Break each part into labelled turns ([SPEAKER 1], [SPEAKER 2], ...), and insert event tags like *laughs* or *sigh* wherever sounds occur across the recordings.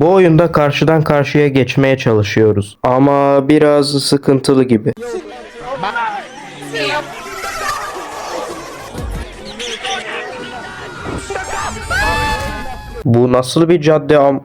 [SPEAKER 1] Bu oyunda karşıdan karşıya geçmeye çalışıyoruz. Ama biraz sıkıntılı gibi. Bu nasıl bir cadde am...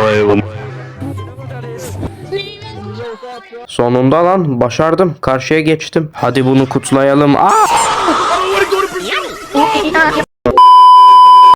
[SPEAKER 2] O.
[SPEAKER 1] Sonunda lan başardım. Karşıya geçtim. Hadi bunu kutlayalım. Ah! Aa! *laughs*